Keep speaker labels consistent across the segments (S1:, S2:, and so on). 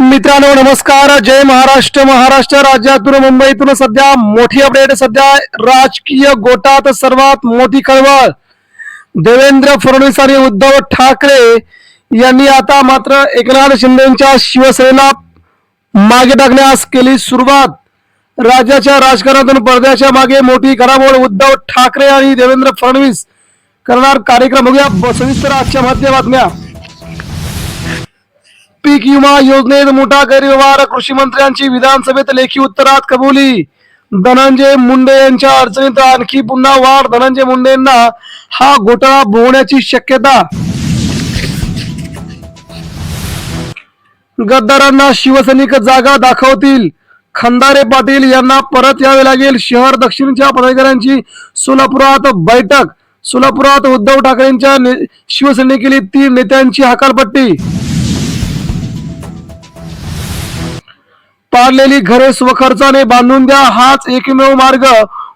S1: मित्रांनो, नमस्कार. जय महाराष्ट्र. महाराष्ट्र राज्यातून मुंबईतून सध्या मोठी अपडेट सध्या राजकीय गोटात सर्वात मोठी कळवळ देवेंद्र फडणवीस उद्धव ठाकरे आता मात्र एकनाथ शिंदेच्या शिवसेनेला मागे टाकण्यास केली सुरुवात. राज्याच्या राजकारणातून पडद्याच्या मागे मोठी घडामोड. उद्धव ठाकरे देवेंद्र फडणवीस करणार कार्यक्रम. बघूया, सविस्तर आजच्या बातम्या पीक विमा योजनेत मोठा गैरव्यवहार कृषी मंत्र्यांची विधानसभेत लेखी उत्तरात कबुली. धनंजय मुंडे यांच्या अडचणीत आणखी पुन्हा वाढ. धनंजय मुंडेंना हा घोटाळा भोवण्याची शक्यता. गद्दारांना शिवसैनिक जागा दाखवतील. खंदारे पाटील यांना परत यावे लागेल. शहर दक्षिणच्या पदाधिकाऱ्यांची सोलापुरात बैठक. सोलापुरात उद्धव ठाकरेंच्या शिवसेनेकेली तीन नेत्यांची हकालपट्टी. पाडलेली घरे स्वखर्चाने बांधून द्या. हाच एकमेव मार्ग.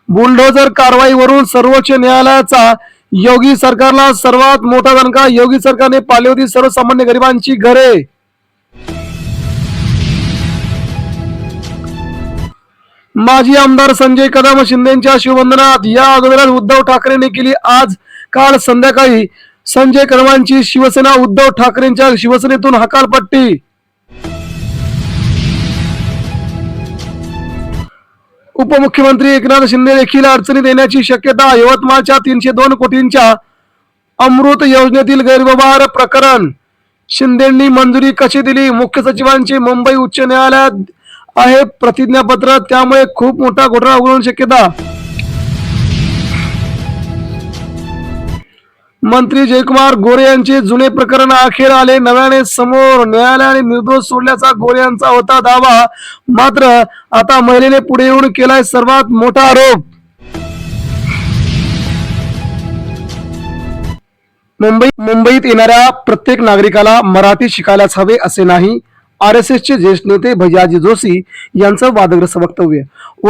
S1: बुलडोझर कारवाईवरून सर्वोच्च न्यायालयाचा योगी सरकारला सर्वात मोठा दणका. योगी सरकारने पाळली होती सर्वसामान्य गरिबांची घरे. माजी आमदार संजय कदम शिंदेच्या शिवबंधनात या अगोदर उद्धव ठाकरेंनी केली आज काल संध्याकाळी संजय कदमांची शिवसेना उद्धव ठाकरेंच्या शिवसेनेतून हकालपट्टी. उपमुख्यमंत्री एकनाथ शिंदे देखील अडचणीत येण्याची शक्यता यवतमाळच्या तीनशे दोन कोटींच्या अमृत योजनेतील गैरव्यवहार प्रकरण. शिंदेंनी मंजुरी कशी दिली? मुख्य सचिवांची मुंबई उच्च न्यायालयात आहे प्रतिज्ञापत्र त्यामुळे खूप मोठा घोटाळा उघडून शक्यता मंत्री जयकुमार गोरे यांचे जुने प्रकरण अखेर आले. नव्याने समोर न्यायालयाने निर्दोष सोडल्याचा गोरे यांचा होता दावा. मात्र आता महिलेने पुढे येऊन केलाय सर्वात मोठा आरोप. मुंबई मुंबईत येणाऱ्या प्रत्येक नागरिकाला मराठी शिकायलाच हवे असे नाही. आर एस एसचे ज्येष्ठ नेते भैयाजी जोशी यांचं वादग्रस्त वक्तव्य.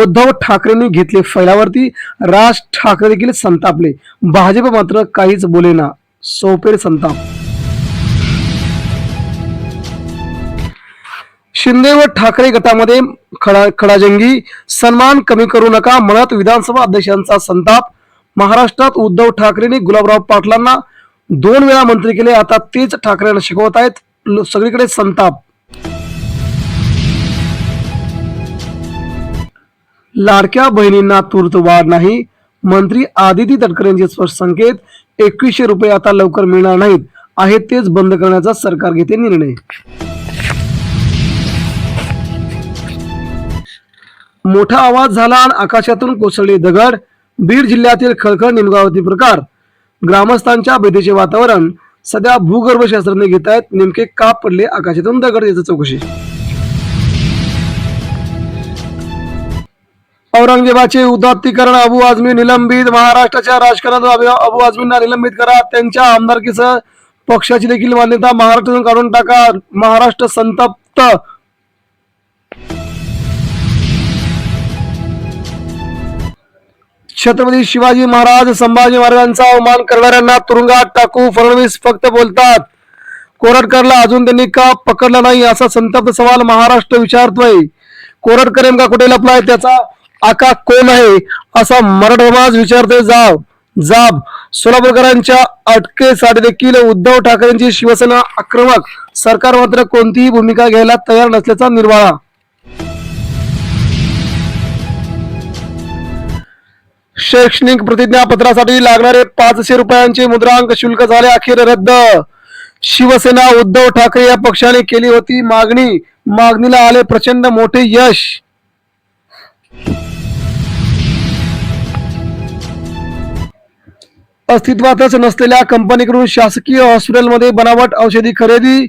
S1: उद्धव ठाकरेंनी घेतले फैलावरती. राज ठाकरे देखील संतापले. भाजप मात्र काहीच बोलेना सोपेर संताप. शिंदे व ठाकरे गटामध्ये खडा खडाजंगी. सन्मान कमी करू नका म्हणत विधानसभा अध्यक्षांचा संताप. महाराष्ट्रात उद्धव ठाकरेंनी गुलाबराव पाटलांना दोन वेळा मंत्री केले. आता तेच ठाकरेंना शिकवत आहेत सगळीकडे संताप. लाडक्या बहिणींना तूर्त वाढ नाही. मंत्री आदिती तटकरेंचे स्पष्ट संकेत एकवीसशे रुपये आता लवकर मिळणार नाहीत. आहे तेच बंद करण्याचा सरकार घेते निर्णय. मोठा आवाज झाला आणि आकाशातून कोसळले दगड. बीड जिल्ह्यातील खळखळ निमगावती प्रकार. ग्रामस्थांच्या भीतीचे वातावरण. सध्या भूगर्भशास्त्रज्ञ घेत आहेत नेमके का पडले आकाशातून दगड? याचं चौकशी. औरंगजेबाचे उदात्तीकरण अबू आझमी निलंबित महाराष्ट्राच्या राजकारणात अबू- आझमींना निलंबित करा त्यांच्या आमदारकीसह पक्षाची देखील मान्यता महाराष्ट्रातून काढून टाका. महाराष्ट्र संतप्त. छत्रपती शिवाजी महाराज संभाजी महाराजांचा अवमान करणाऱ्यांना तुरुंगात टाकू फडणवीस फक्त बोलतात. कोरटकरला अजून त्यांनी का पकडला नाही असा संतप्त सवाल महाराष्ट्र विचारतोय. कोरटकर नेमका कुठे लपलाय त्याचा आका कोण आहे असा मराठा समाज विचारतोय जाब जाब. सोलापूरकरांच्या अटकेसाठी देखील उद्धव ठाकरेंची शिवसेना आक्रमक. सरकार मात्र कोणतीही भूमिका घ्यायला तयार नसल्याचा निर्वाळा. शैक्षणिक प्रतिज्ञापत्रासाठी लागणारे पाचशे रुपयांचे मुद्रांक शुल्क झाले अखेर रद्द. शिवसेना उद्धव ठाकरे या पक्षाने केली होती मागणी. मागणीला आले प्रचंड मोठे यश. अस्तित्वातच नसलेल्या कंपनीकडून शासकीय हॉस्पिटलमध्ये बनावट औषधी खरेदी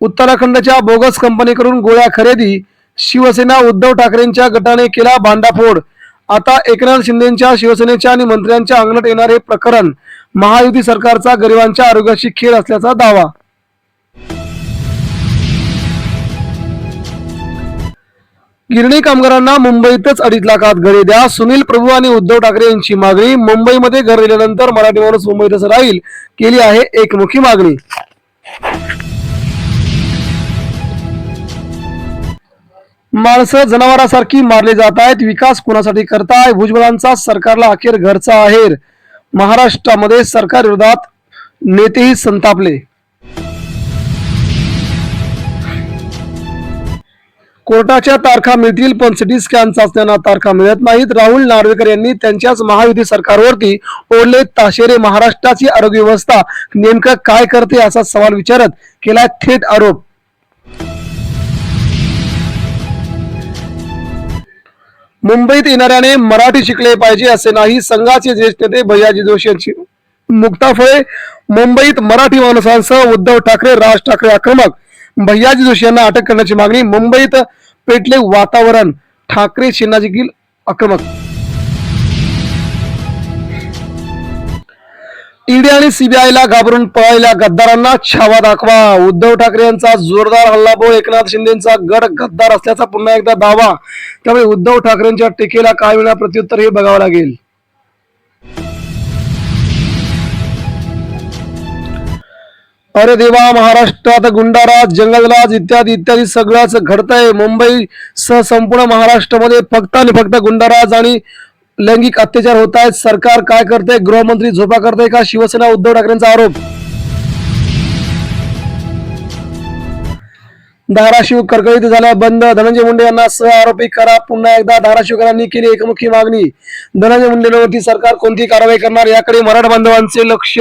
S1: उत्तराखंडच्या बोगस कंपनीकडून गोळ्या खरेदी शिवसेना उद्धव ठाकरेंच्या गटाने केला भांडाफोड आता एकनाथ शिंदेच्या शिवसेनेच्या आणि मंत्र्यांच्या अंगणात येणारे प्रकरण महायुती सरकारचा गरिबांच्या आरोग्याशी खेळ असल्याचा दावा. गिरणी कामगारांना मुंबईतच अडीच लाखात घरे द्या. सुनील प्रभू आणि उद्धव ठाकरे यांची मागणी. मुंबईमध्ये घर दिल्यानंतर मराठी माणूस मुंबईतच राहील केली आहे एकमुखी मागणी. माणसं जनावरांसारखी मारली जात आहेत. विकास कोणासाठी करताय? भुजबळांचा सरकारला अखेर घरचा आहेर. महाराष्ट्रामध्ये सरकार विरोधात नेतेही संतापले. कोर्टाच्या तारखा मिळतील पण सिटी स्कॅन चाचण्यांना तारखा मिळत नाहीत. राहुल नार्वेकर यांनी त्यांच्याच महायुती सरकारवरती ओढले ताशेरे महाराष्ट्राची आरोग्य व्यवस्था नेमकं काय करते असा सवाल विचारत केला थेट आरोप. मुंबईत येणाऱ्याने मराठी शिकले पाहिजे असे नाही संघाचे ज्येष्ठ नेते भैयाजी जोशी यांची मुक्ताफळे मुंबईत मराठी माणसांसह उद्धव ठाकरे राज ठाकरे आक्रमक भैयाजी जोशी यांना अटक करण्याची मागणी मुंबईत पेटले वातावरण. ठाकरे सेना देखील आक्रमक. ईडी आणि सीबीआयला घाबरून पळायला गद्दारांना छावा दाखवा. उद्धव ठाकरे यांचा जोरदार हल्लाबोल एकनाथ शिंदेचा गड गद्दार असल्याचा पुन्हा एकदा दावा. त्यामुळे उद्धव ठाकरेंच्या टीकेला काय मिळणार प्रत्युत्तर हे बघावं लागेल. अरे देवा महाराष्ट्रात गुंडाराज जंगलराज इत्यादी इत्यादी सगळंच घडतंय. मुंबई सह संपूर्ण महाराष्ट्रामध्ये फक्त आणि फक्त गुंडाराज आणि लैंगिक अत्याचार होत आहेत. सरकार काय करते? गृहमंत्री झोपा करते का? शिवसेना उद्धव ठाकरेंचा आरोप? धाराशिव कडकडीत झाल्या बंद. धनंजय मुंडे यांना सह आरोपी करा. पुन्हा एकदा धाराशिवकरांनी केली एकमुखी मागणी. धनंजय मुंडेंवरती सरकार कोणती कारवाई करणार? याकडे मराठा बांधवांचे लक्ष.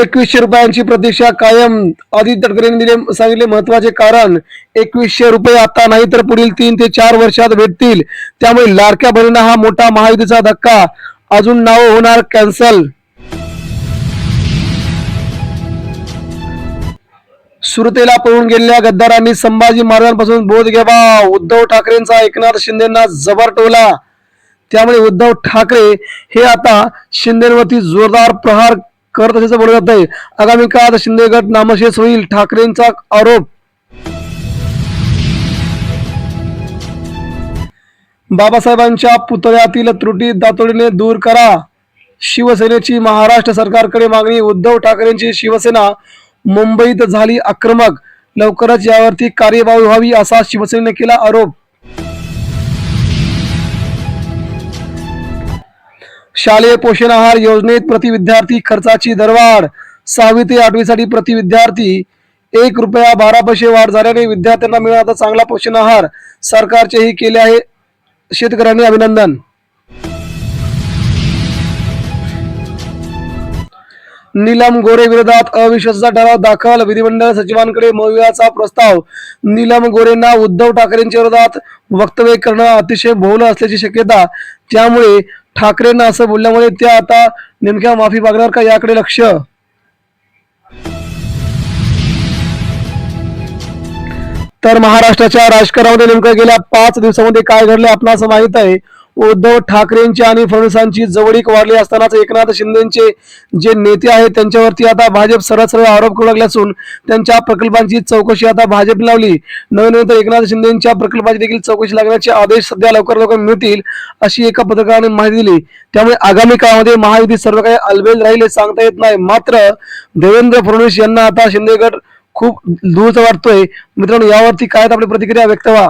S1: एकवीसशे रुपयांची प्रतीक्षा कायम. आदित्य तटकरेंनी दिले सांगितले महत्त्वाचे कारण एकवीसशे रुपये आता नाही तर पुढील तीन ते चार वर्षात भेटतील. त्यामुळे लाडक्या बहिणींना हा मोठा महायुतीचा धक्का. अजून नाव होणार कॅन्सल सुरतेला पळून गेलेल्या गद्दारांनी संभाजी महाराजांपासून बोध घ्यावा. उद्धव ठाकरेंचा एकनाथ शिंदेना जबर टोला. त्यामुळे उद्धव ठाकरे हे आता शिंदेवरती जोरदार प्रहार करत तसेच बोललं जात आहे. आगामी काळात शिंदे गट नामशेष होईल ठाकरेंचा आरोप. बाबासाहेबांच्या पुतळ्यातील त्रुटी दातोडीने दूर करा. शिवसेनेची महाराष्ट्र सरकारकडे मागणी उद्धव ठाकरेंची शिवसेना मुंबईत झाली आक्रमक. लवकरच यावरती कार्यवाही व्हावी असा शिवसेनेने केला आरोप. शालेय पोषण आहार योजनेत प्रति विद्यार्थी खर्चाची दरवाढ. सहावी ते आठवी साठी प्रति विद्यार्थी एक रुपया बारा पैसे वाढ झाल्याने विद्यार्थ्यांना मिळाला चांगला पोषण आहार. सरकारचेही केले आहे. शेतकऱ्यांनी अभिनंदन. नीलम गोरे विरोधात अविश्वासाचा ठराव दाखल. विधिमंडळ सचिवांकडे मवियाचा प्रस्ताव. नीलम गोरेंना उद्धव ठाकरेंच्या विरोधात वक्तव्य करणं अतिशय भोवलं असल्याची शक्यता. त्यामुळे ठाकरेंना असं बोलल्यामुळे त्या आता नेमक्या माफी मागणार का याकडे लक्ष? तर महाराष्ट्राच्या राजकारणामध्ये नेमकं गेल्या पाच दिवसामध्ये काय घडलं आपण असं माहीत आहे. उद्धव ठाकरेंची आणि फडणवीसांची जवळीक वाढली असतानाच एकनाथ शिंदेचे जे नेते आहेत त्यांच्यावरती आता भाजप सरळ सरळ आरोप करू लागले असून त्यांच्या प्रकल्पांची चौकशी आता भाजप लावली. नवीन एकनाथ शिंदेच्या प्रकल्पाची देखील चौकशी लागण्याचे आदेश सध्या लवकर लवकर मिळतील अशी एका पत्रकाराने माहिती दिली. त्यामुळे आगामी काळामध्ये महायुती सर्व काही अलबेल राहील हे सांगता येत नाही. मात्र देवेंद्र फडणवीस यांना आता शिंदेगड खूप दूरचा वाटतोय. मित्रांनो यावरती काय आपली प्रतिक्रिया? व्यक्त व्हा.